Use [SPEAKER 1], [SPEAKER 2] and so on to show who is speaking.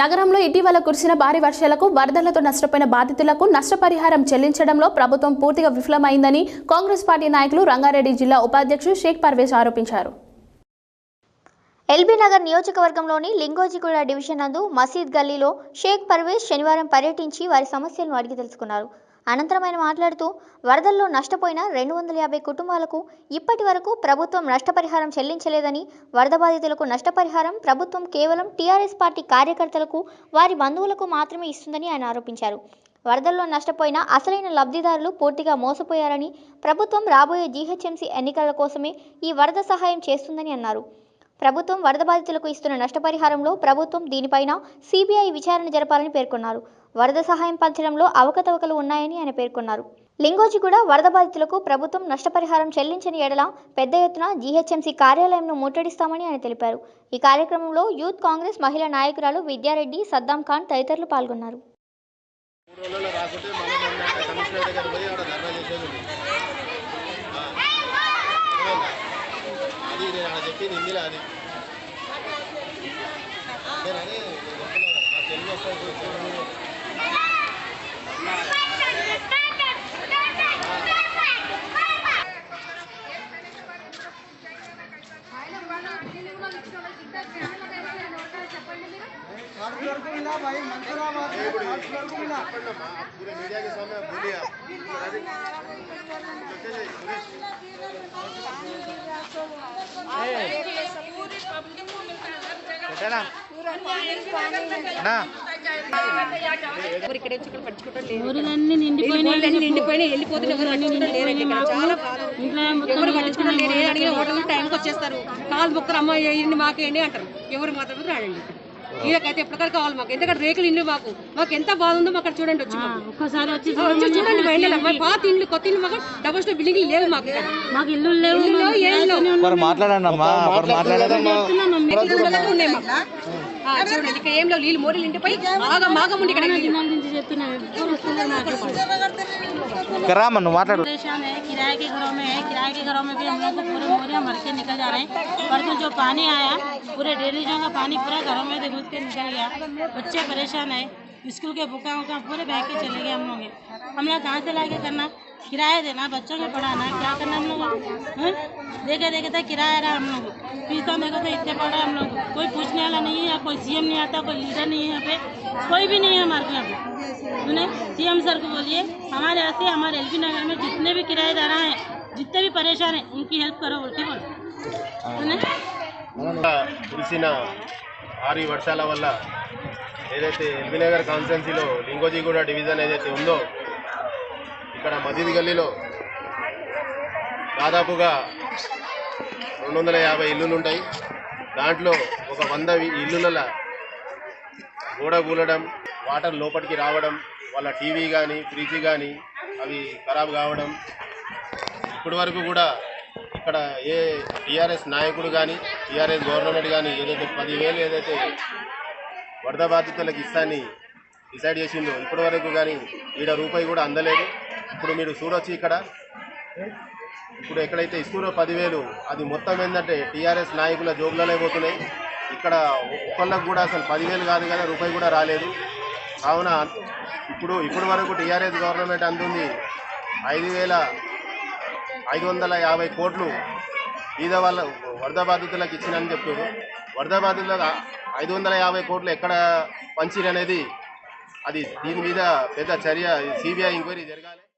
[SPEAKER 1] నగరంలో ఇటీవల కురిసిన భారీ వర్షాలకు వరదలతో నష్టపోయిన బాధితులకు నష్టపరిహారం చెల్లించడంలో ప్రభుత్వం పూర్తిగా విఫలమైందని కాంగ్రెస్ పార్టీ నాయకులు రంగారెడ్డి జిల్లా ఉపాధ్యక్షుడు షేక్ పర్వేజ్ ఆరోపించారు.
[SPEAKER 2] ఎల్బీ నగర్ నియోజకవర్గంలోని లింగోజిగూడ డివిజన్ నందు మసీద్ గల్లీలో షేక్ పర్వేజ్ శనివారం పర్యటించి వారి సమస్యలను అడిగి తెలుసుకున్నారు. అనంతరం ఆయన మాట్లాడుతూ వరదల్లో నష్టపోయిన రెండు వందల యాభై కుటుంబాలకు ఇప్పటి వరకు ప్రభుత్వం నష్టపరిహారం చెల్లించలేదని వరద బాధితులకు నష్టపరిహారం ప్రభుత్వం కేవలం టీఆర్ఎస్ పార్టీ కార్యకర్తలకు వారి బంధువులకు మాత్రమే ఇస్తుందని ఆయన ఆరోపించారు. వరదల్లో నష్టపోయిన అసలైన లబ్ధిదారులు పూర్తిగా మోసపోయారని ప్రభుత్వం రాబోయే జీహెచ్ఎంసీ ఎన్నికల కోసమే ఈ వరద సహాయం చేస్తుందని అన్నారు. ప్రభుత్వం వరద బాధితులకు ఇస్తున్న నష్టపరిహారంలో ప్రభుత్వం దీనిపైన సిబిఐ విచారణ జరపాలని పేర్కొన్నారు. వరద సహాయం పంచడంలో అవకతవకలు ఉన్నాయని ఆయన పేర్కొన్నారు. లింగోజిగూడ వరద బాధితులకు ప్రభుత్వం నష్టపరిహారం చెల్లించని ఎడల పెద్ద ఎత్తున జీహెచ్ఎంసీ కార్యాలయంను ముట్టడిస్తామని ఆయన తెలిపారు. ఈ కార్యక్రమంలో యూత్ కాంగ్రెస్ మహిళా నాయకురాలు విద్యారెడ్డి సద్దాం ఖాన్ తదితరులు పాల్గొన్నారు.
[SPEAKER 3] అది చెప్పి నిందిలా హిందీలో అది. నేను అదే తెలుగు వస్తుంది తెలుగు చెప్పండమ్మా పూరే మీడియాకి సురేష్
[SPEAKER 4] ఊరులన్నీ నిండిపోయినాయి
[SPEAKER 5] ఊళ్ళన్నీ నిండిపోయినాయి వెళ్ళిపోతున్న ఎవరు పట్టించుకోవడం లేరండి ఇక్కడ. చాలా బాధ. ఉంది.
[SPEAKER 4] ఇంట్లో మొత్తం
[SPEAKER 5] ఎవరు పట్టించుకోవడం లేరు ఏ అడిగిన హోటల్ టైంకి వచ్చేస్తారు? కాలు మొక్కరు అమ్మ వేయండి మాకేయండి అంటారు. ఎవరు మాత్రం రాడండి వీళ్ళకైతే ఎప్పటికైనా కావాలి మాకు. ఎందుకంటే రేకులు ఇల్లు మాకు. మాకు ఎంత బాధ ఉందో మాకు అక్కడ చూడండి వచ్చి మాకు.
[SPEAKER 4] ఒక్కసారి వచ్చి
[SPEAKER 5] చూడండి మా పాత ఇల్లు కొత్త ఇల్లు మాకు. డబుల్ స్టోర్ బిల్డింగ్ లేవు మాకు.
[SPEAKER 4] మాకు ఇల్లు లేవు
[SPEAKER 6] మాట్లాడండి అమ్మా. మాట్లాడేదమ్మా
[SPEAKER 5] ఉన్నాయి మాకు. చూడండి ఇక్కడ ఏం లేవు నీళ్ళు మోరీలు ఇంటిపై బాగా మాగం ఉండి ఇక్కడ ఇల్లు.
[SPEAKER 4] దినాల నుంచి చెప్తున్నాను ఎప్పుడు వస్తున్నారు నాకు
[SPEAKER 6] ఇక్కడ రామ్మా నువ్వు మాట్లాడు
[SPEAKER 4] परेशान है किराए के घरों में है किराए के घरों में भी हम लोग को पूरे मोरिया मर के निकल जा रहे हैं परसों जो पानी आया पूरे ड्रेनेजों का पानी पूरा घरों में घुस के निकल गया बच्चे परेशान है स्कूल के बुका उका पूरे बह के चले गए हम लोग हम लोग कहाँ से ला के करना किराया देना बच्चों को पढ़ाना क्या करना हम लोग हैं? देखे देखे तो किराया रहा हम लोग फीस तो देखो तो इतने पड़ रहा है हम लोग कोई पूछने वाला नहीं है या कोई सीएम नहीं आता कोई लीडर नहीं है यहाँ पे कोई भी नहीं है हमारे को यहाँ पे सुने सीएम सर को बोलिए हमारे ऐसे हमारे एलपी नगर में जितने भी किराएदार हैं जितने भी परेशान हैं उनकी हेल्प करो बोल के बोलो सुने
[SPEAKER 3] కురిసిన భారీ వర్షాల వల్ల ఏదైతే ఎల్బీనగర్ కాన్స్టెన్సీలో లింగోజిగూడ డివిజన్ ఏదైతే ఉందో ఇక్కడ మసీద్ గల్లీలో దాదాపుగా రెండు వందల యాభై ఇల్లులు ఉంటాయి దాంట్లో ఒక వంద ఇల్లుల గోడ కూలడం వాటర్ లోపలికి రావడం వాళ్ళ టీవీ కానీ ఫ్రిడ్జ్ కానీ అవి ఖరాబ్ కావడం. ఇప్పటి వరకు కూడా ఇక్కడ ఏ టీఆర్ఎస్ నాయకుడు కానీ టీఆర్ఎస్ గవర్నమెంట్ కానీ ఏదైతే పదివేలు ఏదైతే వరద బాధితులకు ఇస్తాని డిసైడ్ చేసిందో ఇప్పటి వరకు కానీ ఈడ రూపాయి కూడా అందలేదు. ఇప్పుడు మీరు చూడొచ్చు ఇక్కడ. ఇప్పుడు ఎక్కడైతే ఇస్తున్నారో పదివేలు అది మొత్తం ఏంటంటే టీఆర్ఎస్ నాయకుల జోబులలో పోతున్నాయి. ఇక్కడ ఒక్కళ్ళకు కూడా అసలు పదివేలు కాదు కదా రూపాయి కూడా రాలేదు. కావున ఇప్పుడు ఇప్పటి వరకు టీఆర్ఎస్ గవర్నమెంట్ అందుంది ఐదు వేల ఐదు వందల యాభై కోట్లు ఈద వాళ్ళ వరద బాధితులకు ఇచ్చినని చెప్పారు. వరద బాధితులకు ఐదు వందల యాభై కోట్లు ఎక్కడ పంచిరనేది అది దీని మీద పెద్ద చర్య సిబిఐ ఎంక్వైరీ జరగాలి.